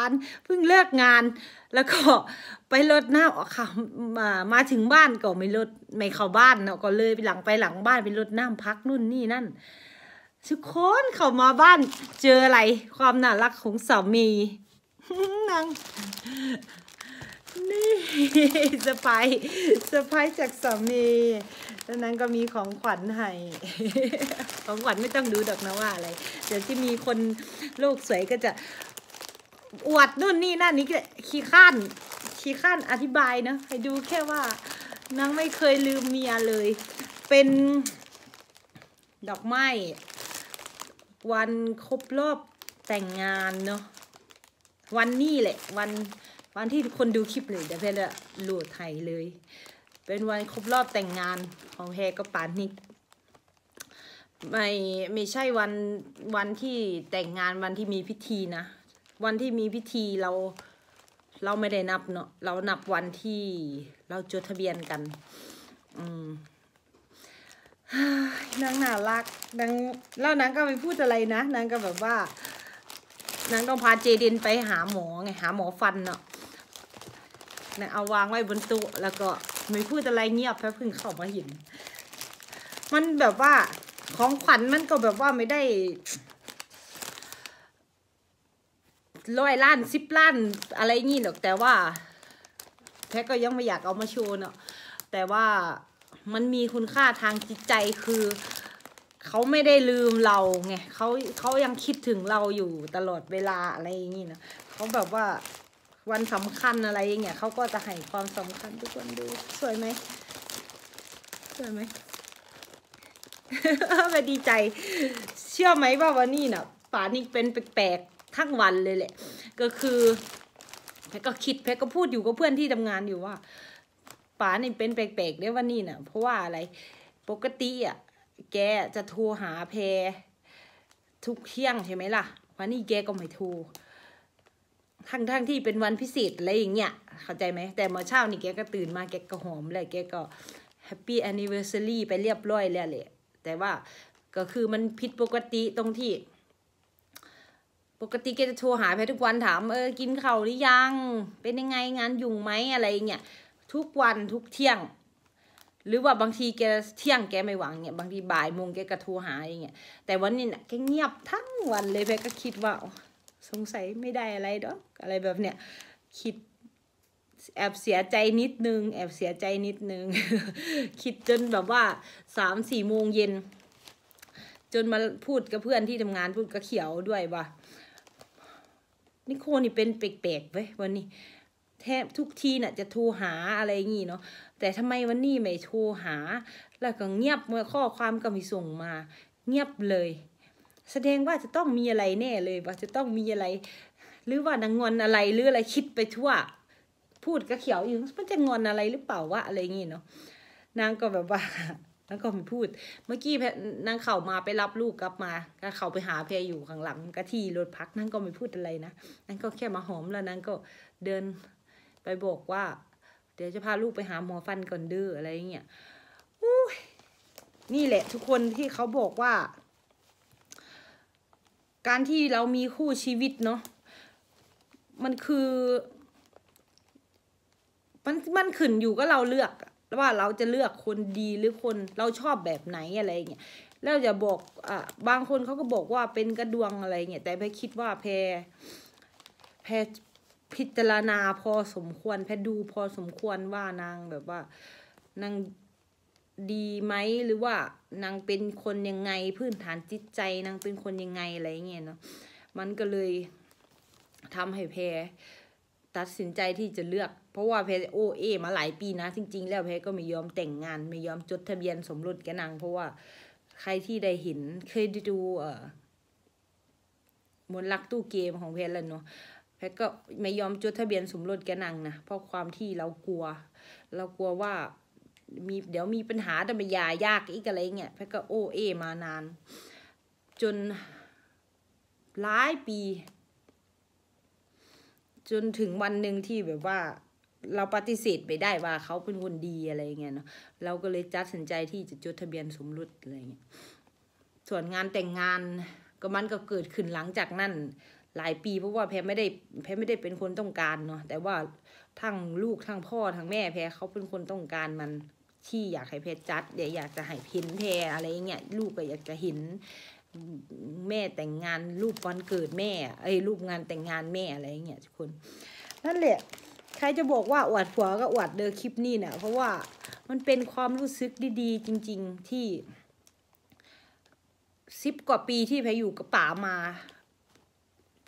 านเพิ่งเลิกงาน แล้วก็ไปรดน้ำออกค่ะมามาถึงบ้านก็ไม่รดไม่เข้าบ้านเนาะก็เลยไปหลังไปหลังบ้านไปรดน้ำพักนู่นนี่นั่นทุกคนเข้ามาบ้านเจออะไรความน่ารักของสามีนางนี่สไปสไปจากสามีแล้วนั้นก็มีของขวัญให้ ของขวัญไม่ต้องดูดอกนะว่าอะไร เดี๋ยวที่มีคนโลกสวยก็จะ อวดนู่นนี่นั่นนี่ก็ขี้ข้านขี้ข้านอธิบายนะให้ดูแค่ว่านางไม่เคยลืมเมียเลย เป็นดอกไม้วันครบรอบแต่งงานเนาะวันนี้แหละ วันวันที่ทุกคนดูคลิปเลยเดี๋ยวเพลโหลดไทยเลย เป็นวันครบรอบแต่งงานของแพรกับปานนิกไม่ไม่ใช่วันวันที่แต่งงานวันที่มีพิธีนะ วันที่มีพิธีเราเราไม่ได้นับเนาะเรานับวันที่เราจดทะเบียนกัน อืมนางน่ารักนางแล้วนางก็ไปพูดอะไรนะนางก็แบบว่านางต้องพาเจเดนไปหาหมอไงหาหมอฟันเนาะนางเอาวางไว้บนโต๊ะแล้วก็ไม่พูดอะไรเงียบแป๊บเพิ่งเข้ามาเห็น มันแบบว่าของขวัญมันก็แบบว่าไม่ได้ ร้อยล้านสิบล้านอะไรงี้หรอกแต่ว่าแพ้ก็ยังไม่อยากเอามาโชว์เนาะแต่ว่ามันมีคุณค่าทางจิตใจคือเขาไม่ได้ลืมเราไงเขาเขายังคิดถึงเราอยู่ตลอดเวลาอะไรอย่างงี้นะเขาแบบว่าวันสำคัญอะไรอย่างเงี้ยเขาก็จะให้ความสำคัญทุกคนดูสวยไหมสวยไหมไปดีใจ เชื่อไหมว่าวันนี้น่ะป่านี่เป็นแปลก ทั้งวันเลยแหละ ก็คือแพก็คิดแพก็พูดอยู่กับเพื่อนที่ทำงานอยู่ว่าป๋านี่เป็นแปลกๆได้วันนี้น่ะ เพราะว่าอะไรปกติอะแกจะโทรหาแพรทุกเที่ยงใช่ไหมล่ะ วันนี้แกก็ไม่โทรทั้งทั้งที่เป็นวันพิเศษอะไรอย่างเงี้ยเข้าใจไหมแต่เมื่อเช้านี่แกก็ตื่นมาแกก็หอมเลยแกก็แฮปปี้แอนนิเวอร์ซารีไปเรียบร้อยแล้วแหละแต่ว่าก็คือมันผิดปกติตรงที่ ปกติแกจะโทรหาแพรทุกวันถามเออกินข้าวหรือยัง เป็นยังไงงานยุ่งไหมอะไรเงี้ยทุกวันทุกเที่ยง หรือว่าบางทีแกเที่ยงแกไม่หวังเนี่ยบางทีบ่ายโมงแกก็โทรหาอย่างเงี้ยแต่วันนี้น่ะแกเงียบทั้งวันเลยแพรก็คิดว่าสงสัยไม่ได้อะไรดอกอะไรแบบเนี้ยคิดแอบเสียใจนิดนึง แอบเสียใจนิดนึง คิดจนแบบว่าสามสี่โมงเย็น จนมาพูดกับเพื่อนที่ทำงานพูดกับเขียวด้วยว่า นิโคนี่เป็นแปลกๆเว้ยวันนี้ แทบทุกทีน่ะจะโทรหาอะไรงี้เนาะแต่ทำไมวันนี้ไม่โทรหา แล้วก็เงียบเมื่อข้อความก็ไม่ส่งมา เงียบเลย แสดงว่าจะต้องมีอะไรแน่เลยว่าจะต้องมีอะไร หรือว่านางงอนอะไรหรืออะไรคิดไปทั่ว พูดกับเขียวอยู่มันจะงอนอะไรหรือเปล่าวะอะไรงี้เนาะนางก็แบบว่า นางก็ไม่พูด เมื่อกี้นางเข่ามาไปรับลูกกลับมาก็เขาไปหาแพรอยู่ข้างหลังกะที่รถพักนางก็ไม่พูดอะไรนะนางก็แค่มาหอมแล้วนางก็เดินไปบอกว่า เดี๋ยวจะพาลูกไปหาหมอฟันก่อนเด้ออะไรเงี้ยอุ้ยนี่แหละ ทุกคนที่เขาบอกว่า การที่เรามีคู่ชีวิตเนาะมันคือ มันมันขึ้นอยู่ก็เราเลือก ว่าเราจะเลือกคนดีหรือคนเราชอบแบบไหนอะไรเงี้ยแล้วจะบอกอะบางคนเขาก็บอกว่าเป็นกระดวงอะไรเงี้ยแต่แพรคิดว่าแพรแพรพิจารณาพอสมควร แพทย์ดูพอสมควรว่านางแบบว่านางดีไหมหรือว่านางเป็นคนยังไงพื้นฐานจิตใจนางเป็นคนยังไงอะไรเงี้ยเนาะมันก็เลยทำให้แพร ตัดสินใจที่จะเลือก เพราะว่าแพโอเอมาหลายปีนะ จริง ๆ แล้วแพก็ไม่ยอมแต่งงาน ไม่ยอมจดทะเบียนสมรสกับนาง เพราะว่าใครที่ได้เห็นเคยได้ดูเอ่อมนต์รักตู้เกมของแพรแล้วเนาะแพทก็ไม่ยอมจดทะเบียนสมรสแกนางนะเพราะความที่เรากลัว เรากลัวว่ามีเดี๋ยวมีปัญหาแต่ไม่ยายากอีกอะไรเงี้ยแพทก็โอเอมานาน จนหลายปี จนถึงวันหนึ่งที่แบบว่าเราปฏิเสธไปได้ว่าเขาเป็นคนดีอะไรเงี้ยเนาะเราก็เลยจัดสินใจที่จะจดทะเบียนสมรสอะไรเงี้ยส่วนงานแต่งงานก็มันก็เกิดขึ้นหลังจากนั้นหลายปีเพราะว่าแพรไม่ได้แพรไม่ได้เป็นคนต้องการเนาะแต่ว่าทั้งลูกทั้งพ่อทั้งแม่แพรเขาเป็นคนต้องการมันที่อยากให้แพรจัดเดี๋ยวอยากจะให้เห็นแพรอะไรเงี้ยลูกก็อยากจะเห็น แม่แต่งงานรูปวันเกิดแม่ไอ้รูปงานแต่งงานแม่อะไรเงี้ยทุกคนนั่นแหละใครจะบอกว่าอวดผัวก็อวดเดอคลิปนี้เนี่ยเพราะว่ามันเป็นความรู้สึกดีๆ จริง ๆที่สิบกว่าปีที่แพรอยู่กับป๋ามา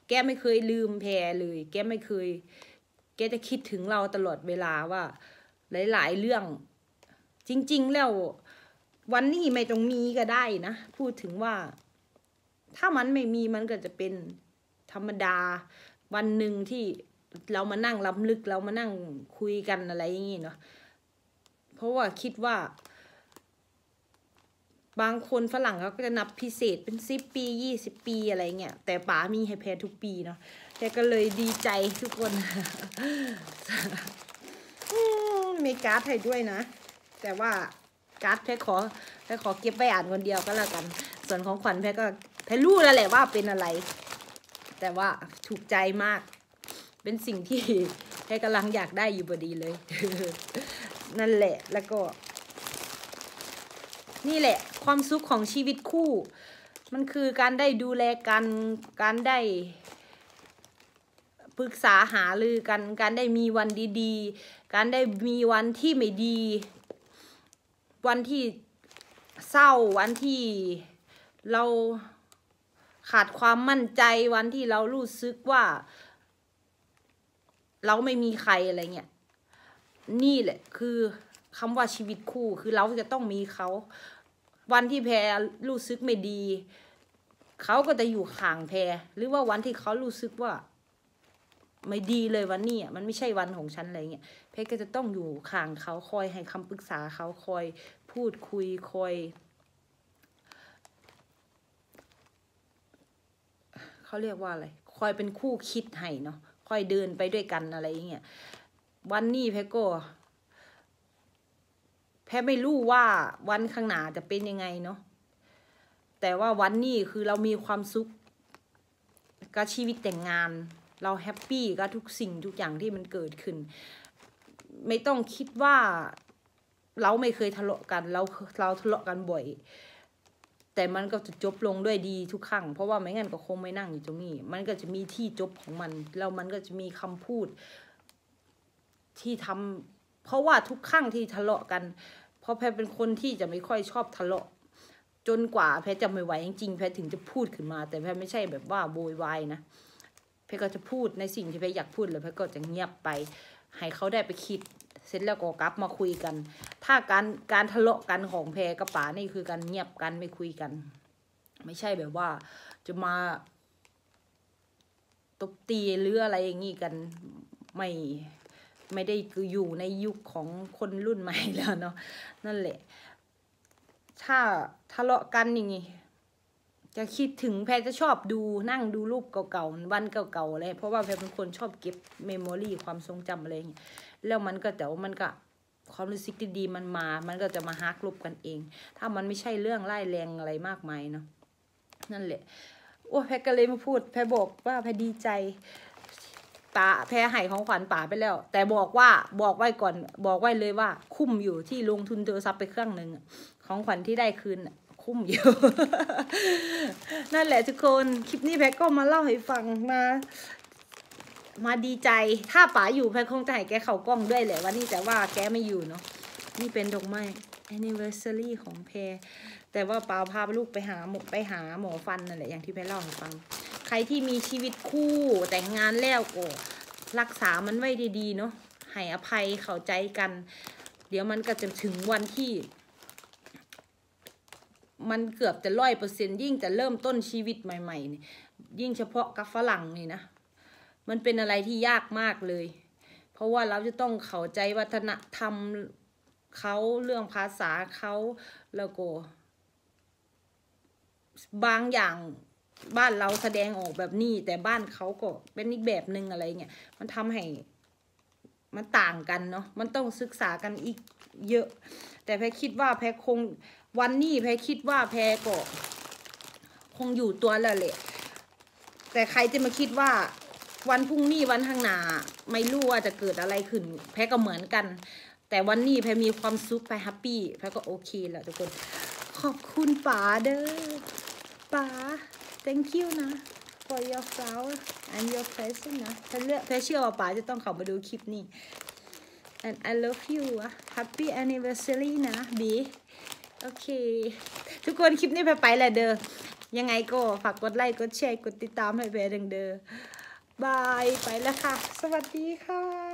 แกไม่เคยลืมแพรเลย แกไม่เคย แกจะคิดถึงเราตลอดเวลาว่า หลาย ๆ เรื่อง จริง ๆ แล้ววันนี้ไม่ต้องมีก็ได้นะ พูดถึงว่า ถ้ามันไม่มีมันก็จะเป็นธรรมดาวันหนึ่งที่เรามานั่งล้ำลึกเรามานั่งคุยกันอะไรอย่างงี้เนาะเพราะว่าคิดว่า บางคนฝรั่งเขาก็จะนับพิเศษเป็นสิบปียี่สิบปีอะไรเงี้ยแต่ป๋ามีให้แพรทุกปีเนาะแพรก็เลยดีใจทุกคนมีการ์ดให้ด้วยนะ แต่ว่าการ์ดแพรขอแพรขอเก็บไว้อ่านคนเดียวก็แล้วกัน ส่วนของขวัญแพรก็ แพรู้แล้วแหละว่าเป็นอะไร แต่ว่าถูกใจมาก เป็นสิ่งที่แพรกำลังอยากได้อยู่พอดีเลย นั่นแหละแล้วก็ นี่แหละ ความสุขของชีวิตคู่ มันคือการได้ดูแลกัน การได้ปรึกษาหารือกัน การได้มีวันดีๆ การได้มีวันที่ไม่ดี วันที่เศร้าวันที่เรา ขาดความมั่นใจวันที่เรารู้สึกว่า เราไม่มีใครอะไรเงี้ยนี่แหละ คือคำว่าชีวิตคู่คือเราจะต้องมีเขา วันที่แพรรู้สึกไม่ดี เขาก็จะอยู่ข้างแพรหรือว่าวันที่เขารู้สึกว่า ไม่ดีเลยวันนี้มันไม่ใช่วันของฉันอะไรเงี้ยแพรก็จะต้องอยู่ข้างเขาคอยให้คำปรึกษาเขาคอยพูดคุยคอย เขาเรียกว่าอะไร คอยเป็นคู่คิดให้เนาะคอยเดินไปด้วยกันอะไรอย่างเงี้ยวันนี้แพรก็แพรไม่รู้ว่าวันข้างหน้าจะเป็นยังไงเนาะแต่ว่าวันนี้คือเรามีความสุขกับชีวิตแต่งงาน เราแฮปปี้กับทุกสิ่งทุกอย่างที่มันเกิดขึ้น ไม่ต้องคิดว่าเราไม่เคยทะเลาะกัน เราเราทะเลาะกันบ่อย แต่มันก็จะจบลงด้วยดีทุกครั้งเพราะว่าไม่งั้นก็คงไม่นั่งอยู่ตรงนี้ มันก็จะมีที่จบของมันแล้วมันก็จะมีคำพูดที่ทำเพราะว่าทุกครั้งที่ทะเลาะกัน เพราะแพรเป็นคนที่จะไม่ค่อยชอบทะเลาะ จนกว่าแพรจะไม่ไหวจริงๆแพรถึงจะพูดขึ้นมา แต่แพรไม่ใช่แบบว่าโวยวายนะแพรก็จะพูดในสิ่งที่แพรอยากพูดแล้วแพรก็จะเงียบไปให้เขาได้ไปคิด เสร็จแล้วก็กลับมาคุยกัน ถ้าการการทะเลาะกันของแพรกับป๋านี่คือการเงียบกันไม่คุยกัน ไม่ใช่แบบว่า จะมาตบตีหรืออะไรอย่างงี้กันไม่ไม่ได้คืออยู่ในยุคของคนรุ่นใหม่แล้วเนาะนั่นแหละ ถ้าทะเลาะกันอย่างงี้ จะคิดถึงแพรจะชอบดูนั่งดูรูปเก่าๆวันเก่าๆอะไรเพราะว่าแพรเป็นคนชอบเก็บเมมโมรีความทรงจำอะไรอย่างเงี้ยแล้วมันก็แต่ว่ามันก็ความรู้สึกดีๆมันมา มันก็จะมาฮักลบกันเอง ถ้ามันไม่ใช่เรื่องไล่แรงอะไรมากมายเนาะนั่นแหละโอ้แพรก็เลยมาพูดแพรบอกว่าแพรดีใจป๋าแพรให้ของขวัญป๋าไปแล้ว แต่บอกว่าบอกไว้ก่อนบอกไว้เลยว่า คุ้มอยู่ที่ลงทุนโทรศัพท์ไปเครื่องหนึ่งของขวัญที่ได้คืน คุ้มอยู่นั่นแหละทุกคนคลิปนี้แพรก็มาเล่าให้ฟังมามาดีใจ ถ้าป๋าอยู่แพรคงจะให้แกเข้ากล้องด้วยแหละวันนี้แต่ว่าแกไม่อยู่เนาะ นี่เป็นดอกไม้ anniversary ของแพร แต่ว่าป๋าพาลูกไปหาหมอไปหาหมอฟันนั่นแหละอย่างที่แพรเล่าให้ฟัง ใครที่มีชีวิตคู่แต่งงานแล้วก็รักษามันไว้ดีๆเนาะ ให้อภัยเข้าใจกัน เดี๋ยวมันก็จะถึงวันที่ มันเกือบจะร้อยเปอร์เซ็นยิ่งจะเริ่มต้นชีวิตใหม่ๆนี่ยิ่งเฉพาะกับฝรั่งนี่นะ มันเป็นอะไรที่ยากมากเลย เพราะว่าเราจะต้องเข้าใจวัฒนธรรมเขาเรื่องภาษาเขาแล้วก็ บางอย่างบ้านเราแสดงออกแบบนี้ แต่บ้านเขาก็เป็นอีกแบบหนึ่งอะไรเงี้ยมันทำให้มันต่างกันเนาะมันต้องศึกษากันอีกเยอะ แต่แพรคิดว่าแพรคง วันนี้แพรคิดว่าแพรก็คงอยู่ตัวแล้วแหละ แต่ใครจะมาคิดว่าวันพรุ่งนี้วันข้างหน้าไม่รู้ว่าจะเกิดอะไรขึ้น แพ้ก็เหมือนกัน แต่วันนี้แพ้มีความสุขแพ้แฮปปี้แพ้ก็โอเคแล้วทุกคน ขอบคุณป๋าเด้อป๋า thank you นะ for your flower and your present นะแพ้เลือกแพ้เชื่อว่าป๋าจะต้องเข้ามาดูคลิปนี้ and I love you อะ happy anniversary นะบี โอเค ทุกคนคลิปนี้ไปไปแหละเด้อยังไงก็ฝากกดไลค์กดแชร์กดติดตามให้แพ้ดังเด้อบายไปแล้วค่ะ สวัสดีค่ะ